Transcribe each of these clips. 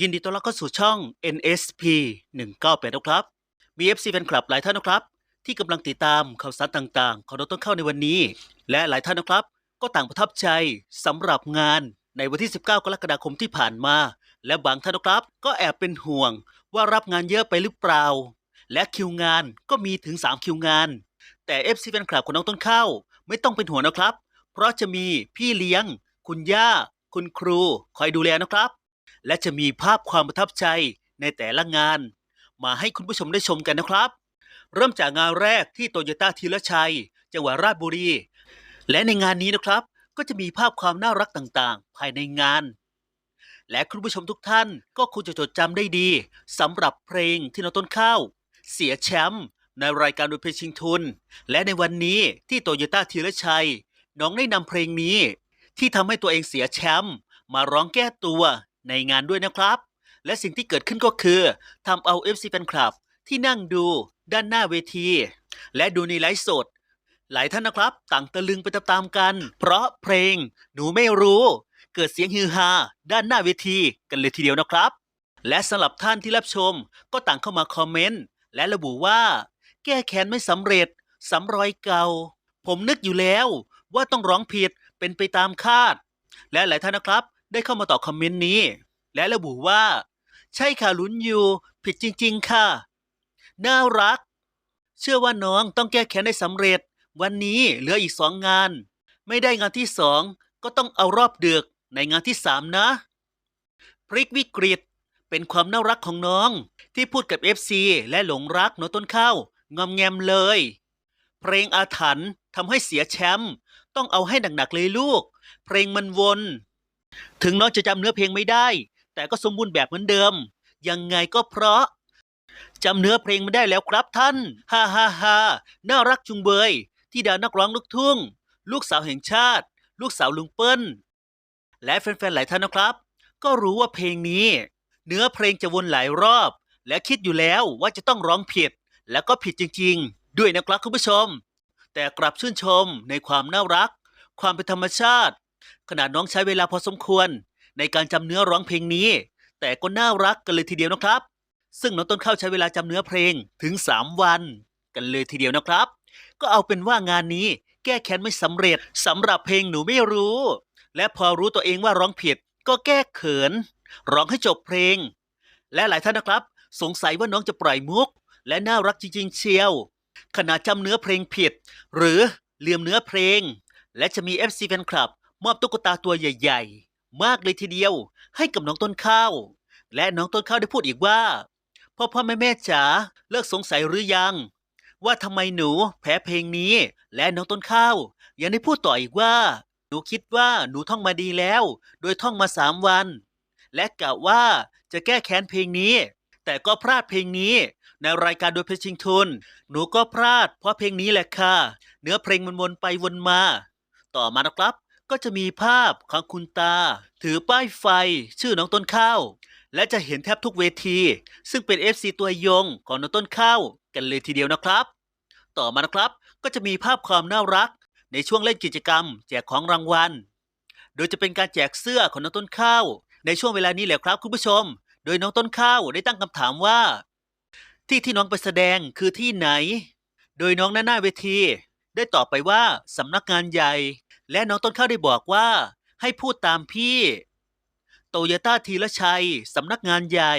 ยินดีต้อนรับเข้าสู่ช่อง NSP 198นะครับ มี FC แฟนคลับหลายท่านนะครับ ที่กำลังติดตามข่าวสารต่างๆ ของน้องต้นเข้าในวันนี้ และหลายท่านนะครับ ก็ต่างประทับใจสำหรับงานในวันที่ 19 กรกฎาคมที่ผ่านมา และบางท่านนะครับ ก็แอบเป็นห่วงว่ารับงานเยอะไปหรือเปล่า และคิวงานก็มีถึง 3 คิวงาน แต่ FC แฟนคลับของน้องต้นข้าวไม่ต้องเป็นห่วงนะครับ เพราะจะมีพี่เลี้ยง คุณย่า คุณครูคอยดูแลนะครับ และจะมีภาพความประทับใจในแต่ละงาน มาให้คุณผู้ชมได้ชมกันนะครับ เริ่มจากงานแรกที่โตโยต้าธีรชัย จังหวัดราชบุรี และในงานนี้นะครับ ก็จะมีภาพความน่ารักต่างๆ ภายในงาน และคุณผู้ชมทุกท่านก็คงจะจดจำได้ดีสำหรับเพลงที่น้องต้นข้าวเสียแชมป์ในรายการดนเพลงชิงทุน และในวันนี้ที่โตโยต้าธีรชัย น้องได้นำเพลงนี้ ที่ทำให้ตัวเองเสียแชมป์มาร้องแก้ตัว ในงานด้วยนะครับ และสิ่งที่เกิดขึ้นก็คือทำเอา FC แฟนคลับที่นั่งดูด้านหน้าเวที และดูในไลฟ์สด หลายท่านนะครับ ต่างตะลึงไปตามๆกัน เพราะเพลงหนูไม่รู้ เกิดเสียงฮือฮาด้านหน้าเวทีกันเลยทีเดียวนะครับ และสำหรับท่านที่รับชมก็ต่างเข้ามาคอมเมนต์และระบุว่า แก้แค้นไม่สำเร็จสำรอยเก่า ผมนึกอยู่แล้วว่าต้องร้องผิดเป็นไปตามคาด และหลายท่านนะครับ ได้เข้ามาตอบคอมเมนต์นี้ และระบุว่า ใช่ค่ะลุ้นอยู่ผิดจริง ๆ ค่ะ น่ารัก เชื่อว่าน้องต้องแก้แค้นได้สำเร็จ วันนี้เหลืออีกสองงาน ไม่ได้งานที่สองก็ต้องเอารอบเดือกในงานที่สามนะพริกวิกฤตเป็นความน่ารักของน้อง ที่พูดกับ FC และหลงรักน้องต้นข้าวงอมแงมเลย เพลงอาถรรพ์ทำให้เสียแชมป์ต้องเอาให้หนักๆเลยลูก เพลงมันวน ถึงน้องจะจำเนื้อเพลงไม่ได้ แต่ก็สมบูรณ์แบบเหมือนเดิม ยังไงก็เพราะจำเนื้อเพลงไม่ได้แล้วครับท่านฮ่าฮ่าฮ่าน่ารักจุงเบย ที่ดาวนักร้องลูกทุ่ง ลูกสาวแห่งชาติ ลูกสาวลุงเปิ้ล และแฟนๆหลายท่านนะครับ ก็รู้ว่าเพลงนี้ เนื้อเพลงจะวนหลายรอบ และคิดอยู่แล้วว่าจะต้องร้องผิด แล้วก็ผิดจริง ๆ ด้วยนะครับคุณผู้ชม แต่กลับชื่นชมในความน่ารัก ความเป็นธรรมชาติ ขนาดน้องใช้เวลาพอสมควร ในการจำเนื้อร้องเพลงนี้ แต่ก็น่ารักกันเลยทีเดียวนะครับ ซึ่งน้องต้นข้าวใช้เวลาจำเนื้อเพลงถึง 3 วัน กันเลยทีเดียวนะครับ ก็เอาเป็นว่างานนี้แก้แค้นไม่สำเร็จสำหรับเพลงหนูไม่รู้ และพอรู้ตัวเองว่าร้องผิด ก็แก้เขิน ร้องให้จบเพลง และหลายท่านนะครับ สงสัยว่าน้องจะปล่อยมุก และน่ารักจริง ๆ เชียวขณะจำเนื้อเพลงผิด หรือเลืมเนื้อเพลง และจะมี FC แฟนคลับ มอบตุ๊กตาตัวใหญ่ ๆ มากเลยทีเดียว ให้กับน้องต้นข้าว และน้องต้นข้าวได้พูดอีกว่า พ่อพ่อแม่แม่จ๋าเลิกสงสัยหรือยัง ว่าทำไมหนูแพ้เพลงนี้ และน้องต้นข้าวยังได้พูดต่ออีกว่า หนูคิดว่าหนูท่องมาดีแล้ว โดยท่องมาสามวัน และกะว่าจะแก้แค้นเพลงนี้ แต่ก็พลาดเพลงนี้ ในรายการโดยเพชรชิงทุน หนูก็พลาดเพราะเพลงนี้แหละค่ะ เนื้อเพลงมันวนไปวนมา ต่อมานะครับ ก็จะมีภาพของคุณตา ถือป้ายไฟชื่อน้องต้นข้าว และจะเห็นแทบทุกเวที ซึ่งเป็น FC ตัวยงของน้องต้นข้าวกันเลยทีเดียวนะครับ ต่อมานะครับก็จะมีภาพความน่ารัก ในช่วงเล่นกิจกรรม แจกของรางวัล โดยจะเป็นการแจกเสื้อของน้องต้นข้าว ในช่วงเวลานี้แหละครับคุณผู้ชม โดยน้องต้นข้าวได้ตั้งคำถามว่า ที่ที่น้องไปแสดงคือที่ไหน โดยน้องหน้าหน้าเวที ได้ตอบไปว่าสำนักงานใหญ่ และน้องต้นข้าวได้บอกว่าให้พูดตามพี่ โตโยต้าทีละชัย สำนักงานใหญ่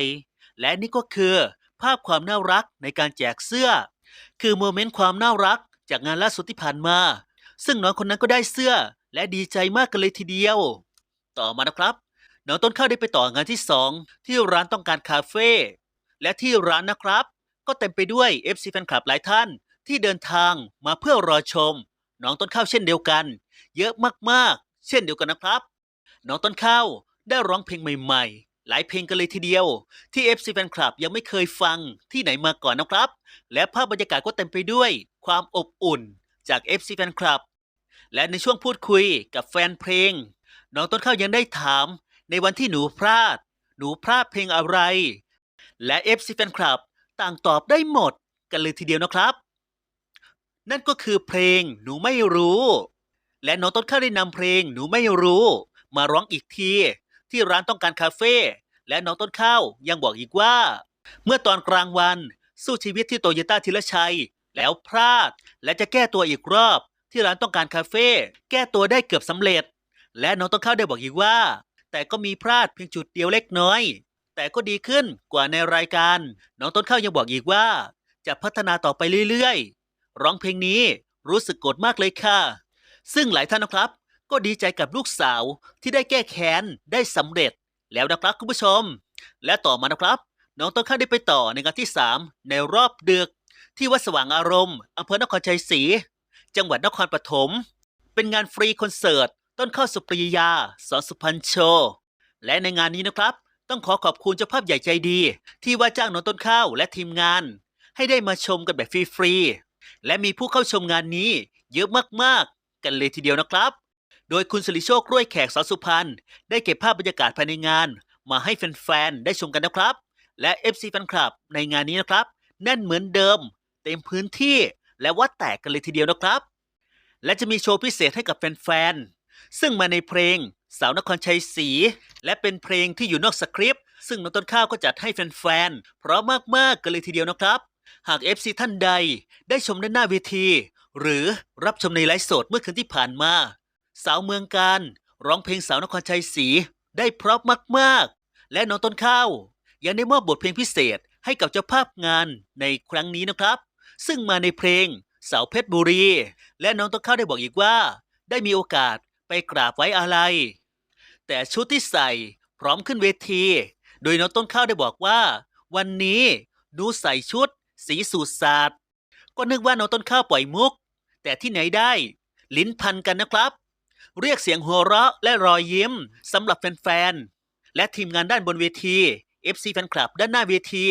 และนี่ก็คือภาพความน่ารักในการแจกเสื้อ คือโมเมนต์ความน่ารักจากงานล่าสุดที่ผ่านมา ซึ่งน้องคนนั้นก็ได้เสื้อ และดีใจมากกันเลยทีเดียว ต่อมานะครับ น้องต้นข้าวได้ไปต่องานที่ 2 ที่ร้านต้องการคาเฟ่และที่ร้านนะครับ ก็เต็มไปด้วย FC แฟนคลับหลายท่านที่เดินทางมาเพื่อรอชม น้องต้นข้าวเช่นเดียวกัน เยอะมากๆ เช่นเดียวกันนะครับ น้องต้นข้าวได้ร้องเพลงใหม่ๆ หลายเพลงกันเลยทีเดียว ที่ FC แฟนคลับยังไม่เคยฟังที่ไหนมาก่อนนะครับ และภาพบรรยากาศก็เต็มไปด้วยความอบอุ่นจาก FC แฟนคลับและในช่วงพูดคุยกับแฟนเพลง น้องต้นข้าวยังได้ถาม ในวันที่หนูพลาด หนูพลาดเพลงอะไร และ FC แฟนคลับต่างตอบได้หมดกันเลยทีเดียวนะครับ นั่นก็คือเพลงหนูไม่รู้ และน้องต้นข้าวได้นำเพลงหนูไม่รู้ มาร้องอีกที ที่ร้านต้องการคาเฟ่และน้องต้นข้าวยังบอกอีกว่า เมื่อตอนกลางวันสู้ชีวิตที่โตโยต้าธีรชัย แล้วพลาด และจะแก้ตัวอีกรอบ ที่ร้านต้องการคาเฟ่แก้ตัวได้เกือบสำเร็จ และน้องต้นข้าวได้บอกอีกว่า แต่ก็มีพลาดเพียงจุดเดียวเล็กน้อย แต่ก็ดีขึ้นกว่าในรายการ น้องต้นข้าวยังบอกอีกว่า จะพัฒนาต่อไปเรื่อยๆ ร้องเพลงนี้รู้สึกโกรธมากเลยค่ะ ซึ่งหลายท่านนะครับ ก็ดีใจกับลูกสาวที่ได้แก้แค้นได้สำเร็จแล้วนะครับคุณผู้ชม และต่อมานะครับ น้องต้นข้าวได้ไปต่อในงานที่ 3 ในรอบเดึกที่วัดสว่างอารมณ์อำเภอนครชัยศรีจังหวัดนครปฐมเป็นงานฟรีคอนเสิร์ตต้นข้าวสุปรียาสอนสุพรรณโชและในงานนี้นะครับ ต้องขอขอบคุณเจ้าภาพใหญ่ใจดี ที่ว่าจ้างน้องต้นข้าวและทีมงาน ให้ได้มาชมกันแบบฟรีๆ และมีผู้เข้าชมงานนี้เยอะมากๆ กันเลยทีเดียวนะครับ โดยคุณสิริโชคกล้วยแขกสอสุพรรณได้เก็บภาพบรรยากาศภายในงาน มาให้แฟนๆได้ชมกันนะครับ และ FC แฟนคลับในงานนี้นะครับ แน่นเหมือนเดิม เต็มพื้นที่และว่าแตกกันเลยทีเดียวนะครับ และจะมีโชว์พิเศษให้กับแฟนๆซึ่งมาในเพลงสาวนครชัยศรีและเป็นเพลงที่อยู่นอกสคริปต์ซึ่งน้องต้นข้าวก็จัดให้แฟนๆเพราะมากๆกันเลยทีเดียวนะครับ หาก FC ท่านใดได้ชมด้านหน้าเวที หรือรับชมในไลฟ์สดเมื่อคืนที่ผ่านมา สาวเมืองการร้องเพลงสาวนครชัยศรีได้เพราะมากๆ และน้องต้นข้าว ยังได้มอบบทเพลงพิเศษให้กับเจ้าภาพงานในครั้งนี้นะครับ ซึ่งมาในเพลงสาวเพชรบุรี และน้องต้นข้าวได้บอกอีกว่า ได้มีโอกาสไปกราบไว้อาลัยแต่ชุดที่ใส่พร้อมขึ้นเวที โดยน้องต้นข้าวได้บอกว่า วันนี้หนูใส่ชุด สีสูตรศาสตร์ ก็นึกว่าน้องต้นข้าวปล่อยมุก แต่ที่ไหนได้ ลิ้นพันกันนะครับ เรียกเสียงหัวเราะและรอยยิ้มสำหรับแฟนๆ และทีมงานด้านบนเวที FC แฟนคลับด้านหน้าเวที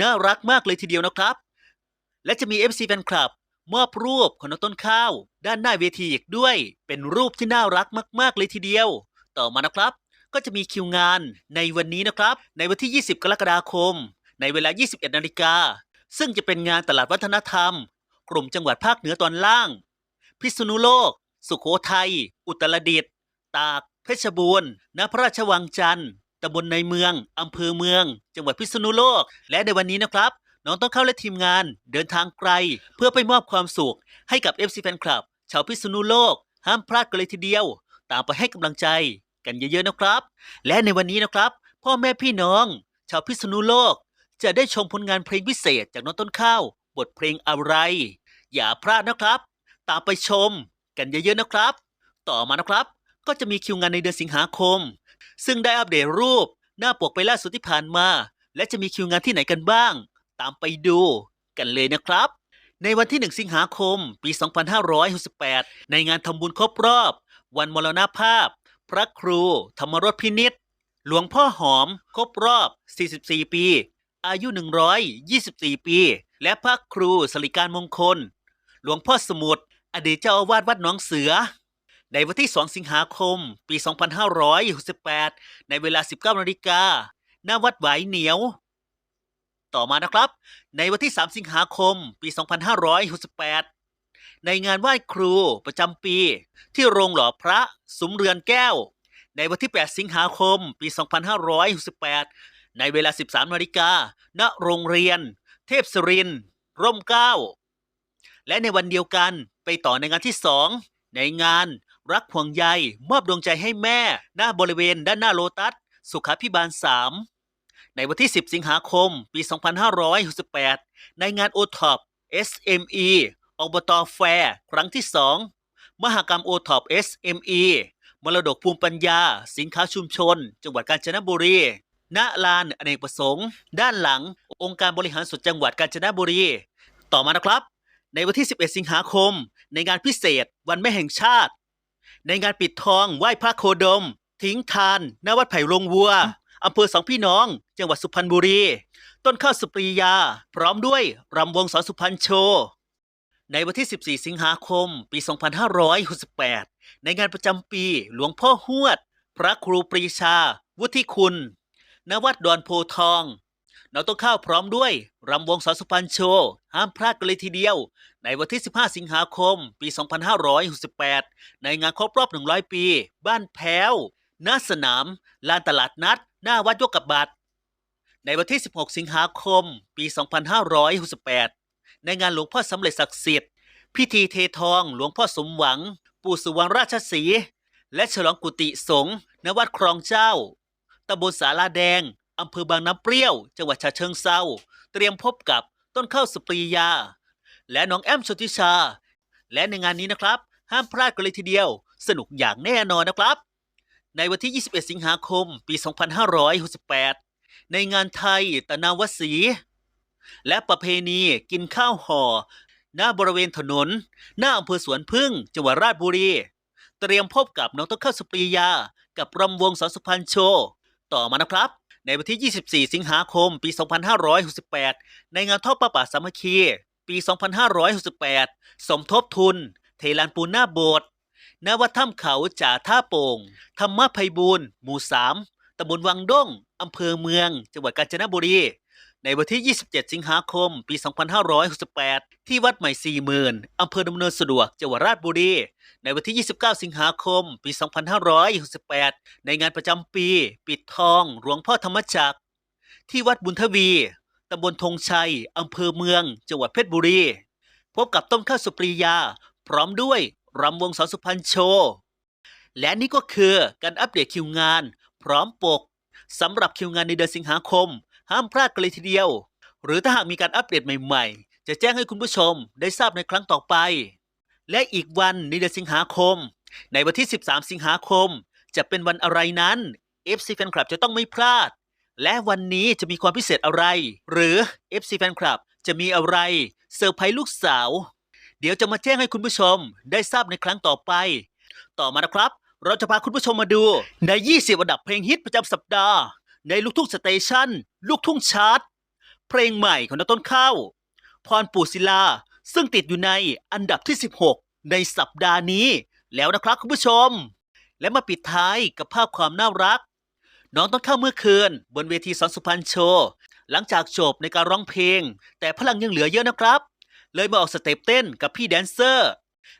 น่ารักมากเลยทีเดียวนะครับ และจะมี FC แฟนคลับ มอบรูปของน้องต้นข้าว ด้านหน้าเวทีอีกด้วย เป็นรูปที่น่ารักมากๆเลยทีเดียว ต่อมานะครับ ก็จะมีคิวงานในวันนี้นะครับ ในวันที่ 20 กรกฎาคม ในเวลา 21 นาฬิกา ซึ่งจะเป็นงานตลาดวัฒนธรรม กลุ่มจังหวัดภาคเหนือตอนล่าง พิษณุโลก สุโขทัย อุตรดิตถ์ ตาก เพชรบูรณ์ ณ พระราชวังจันทร์ตำบลในเมือง อำเภอเมือง จังหวัดพิษณุโลก และในวันนี้นะครับ น้องต้องเข้าและทีมงานเดินทางไกล เพื่อไปมอบความสุข ให้กับ FC แฟนคลับ ชาวพิษณุโลก ห้ามพลาดกันเลยทีเดียว ตามไปให้กำลังใจกันเยอะๆนะครับ และในวันนี้นะครับ พ่อแม่พี่น้อง ชาวพิษณุโลก จะได้ชมผลงานเพลงพิเศษจากน้องต้นข้าว บทเพลงอะไร อย่าพลาดนะครับ ตามไปชมกันเยอะๆนะครับ ต่อมานะครับ ก็จะมีคิวงานในเดือนสิงหาคม ซึ่งได้อัปเดตรูป หน้าปกไปล่าสุดที่ผ่านมา และจะมีคิวงานที่ไหนกันบ้าง ตามไปดูกันเลยนะครับ ในวันที่ 1 สิงหาคม ปี 2568 ในงานทำบุญครบรอบ วันมรณภาพ พระครู ธรรมรสพินิษหลวงพ่อหอม ครบรอบ 44 ปี อายุ 124 ปี และพระครูสริการมงคล หลวงพ่อสมุทรอดีตเจ้าอาวาสวัดหนองเสือ ในวันที่ 2 สิงหาคม ปี 2568 ในเวลา 19นาฬิกาหน้าวัดไหวเหนียว ต่อมานะครับ ในวันที่ 3 สิงหาคม ปี 2568 ในงานไหว้ครูประจำปี ที่โรงหล่อพระสุมเรือนแก้ว ในวันที่ 8 สิงหาคม ปี 2568 ในเวลา 13นาฬิกาณโรงเรียน เทพสรินร่มเกล้า และในวันเดียวกันไปต่อในงานที่2ในงานรักห่วงใยมอบดวงใจให้แม่ หน้าบริเวณด้านหน้าโลตัส สุขาพิบาล 3 ในวันที่ 10 สิงหาคม ปี 2568 ในงานโอท็อป SME อบตแฟร์ครั้งที่ 2 มหกรรมโอท็อป SME มรดกภูมิปัญญา สินค้าชุมชน จังหวัดกาญจนบุรี ณลานอเนกประสงค์ ด้านหลัง องค์การบริหารส่วนจังหวัดกาญจนบุรี ต่อมานะครับ ในวันที่ 11 สิงหาคม ในงานพิเศษ วันแม่แห่งชาติ ในงานปิดทองไหว้พระโคดม ทิ้งทานณวัดไผ่โรงวัวอำเภอสองพี่น้อง จังหวัดสุพรรณบุรี ต้นข้าวสุปรียา พร้อมด้วยรำวงสอนสุพรรณโชว์ในวันที่ 14 สิงหาคม ปี 2568 ในงานประจำปีหลวงพ่อหวด พระครูปรีชา วุฒิคุณ ณวัดดอนโพทอง เราต้องเข้าพร้อมด้วยรำวงสอนสุพรรณโชว์ห้ามพลาดกันเลยทีเดียว ในวันที่ 15 สิงหาคม ปี 2568 ในงานครบรอบ 100 ปี บ้านแพ้วณสนาม ลานตลาดนัด หน้าวัดยกกับบัตร ในวันที่ 16 สิงหาคม ปี 2568 ในงานหลวงพ่อสำเร็จศักดิ์สิทธิ์ พิธีเททอง หลวงพ่อสมหวัง ปู่สุวรรณราชสีและฉลองกุฏิสงฆ์ณวัดครองเจ้า ตำบลสาลาแดง อำเภอบางน้ำเปรี้ยว จังหวัดฉะเชิงเซาเตรียมพบกับต้นข้าวสปรียา และน้องแอมชนทิชา และในงานนี้นะครับ ห้ามพลาดกันเลยทีเดียว สนุกอย่างแน่นอนนะครับ ในวันที่ 21 สิงหาคม ปี 2568 ในงานไทยตะนาวสี และประเพณีกินข้าวห่อ หน้าบริเวณถนน หน้าอำเภอสวนพึ่ง จังหวัดราชบุรี เตรียมพบกับน้องต้นข้าวสปรียา กับรำวงสอนสุพรรณโชว์ ต่อมานะครับ ในวันที่ 24 สิงหาคม ปี 2568 ในงานทอดประปาสามัคคี ปี 2568 สมทบทุน เทลานปูนหน้าโบสถ์ณวัดถ้ำเขาจ่าท่าโป่ง ธรรมไพบูรณ์หมู่ 3ตำบลวังด้งอำเภอเมือง จังหวัดกาญจนบุรี ในวันที่ 27 สิงหาคม ปี 2568 ที่วัดใหม่40,000อำเภอดำเนินสะดวก จังหวัดราชบุรี ในวันที่ 29 สิงหาคม ปี 2568 ในงานประจำปี ปิดทองหลวงพ่อธรรมจักร ที่วัดบุญทวี ตำบลธงชัย อำเภอเมือง จังหวัดเพชรบุรี พบกับต้มข้าวสุปรียา พร้อมด้วยรำวงสอนสุพรรณโชว์ และนี่ก็คือการอัปเดตคิวงาน พร้อมปกสำหรับคิวงานในเดือนสิงหาคม ห้ามพลาดกันเลยทีเดียว หรือถ้าหากมีการอัปเดตใหม่ๆ จะแจ้งให้คุณผู้ชมได้ทราบในครั้งต่อไป และอีกวันในเดือนสิงหาคม ในวันที่ 13 สิงหาคม จะเป็นวันอะไรนั้น FC Fan Club จะต้องไม่พลาด และวันนี้จะมีความพิเศษอะไร หรือ FC Fan Club จะมีอะไรเซอร์ไพรส์ลูกสาว เดี๋ยวจะมาแจ้งให้คุณผู้ชมได้ทราบในครั้งต่อไป ต่อมานะครับ เราจะพาคุณผู้ชมมาดูใน 20 อันดับเพลงฮิตประจำสัปดาห์ ในลูกทุ่งสเตชันลูกทุ่งชาร์ตเพลงใหม่ของนต้นข้าว พรปู่ศิลา ซึ่งติดอยู่ในอันดับที่ 16 ในสัปดาห์นี้ แล้วนะครับคุณผู้ชม และมาปิดท้ายกับภาพความน่ารัก น้องต้นข้าวเมื่อคืน บนเวทีสอนสุพรรณโชว์ หลังจากจบในการร้องเพลง แต่พลังยังเหลือเยอะนะครับ เลยมาออกสเต็ปเต้นกับพี่แดนเซอร์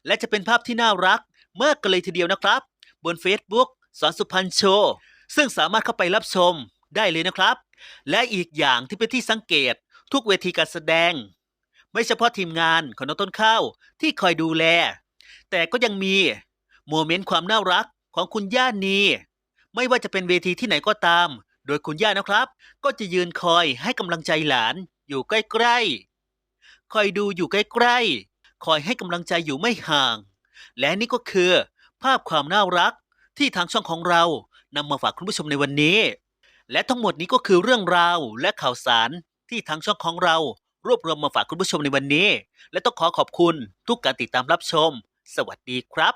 และจะเป็นภาพที่น่ารักมากกันเลยทีเดียวนะครับ บน Facebook สอนสุพรรณโชว์ ซึ่งสามารถเข้าไปรับชมได้เลยนะครับ และอีกอย่างที่เป็นที่สังเกตทุกเวทีการแสดง ไม่เฉพาะทีมงานของน้องต้นข้าวที่คอยดูแล แต่ก็ยังมีโมเมนต์ความน่ารักของคุณย่านีไม่ว่าจะเป็นเวทีที่ไหนก็ตาม โดยคุณย่านะครับ ก็จะยืนคอยให้กำลังใจหลานอยู่ใกล้ๆ คอยดูอยู่ใกล้ๆ คอยให้กำลังใจอยู่ไม่ห่าง และนี่ก็คือ ภาพความน่ารักที่ทางช่องของเรา นำมาฝากคุณผู้ชมในวันนี้ และทั้งหมดนี้ก็คือเรื่องราวและข่าวสารที่ทางช่องของเรา รวบรวมมาฝากคุณผู้ชมในวันนี้ และต้องขอขอบคุณทุกการติดตามรับชม สวัสดีครับ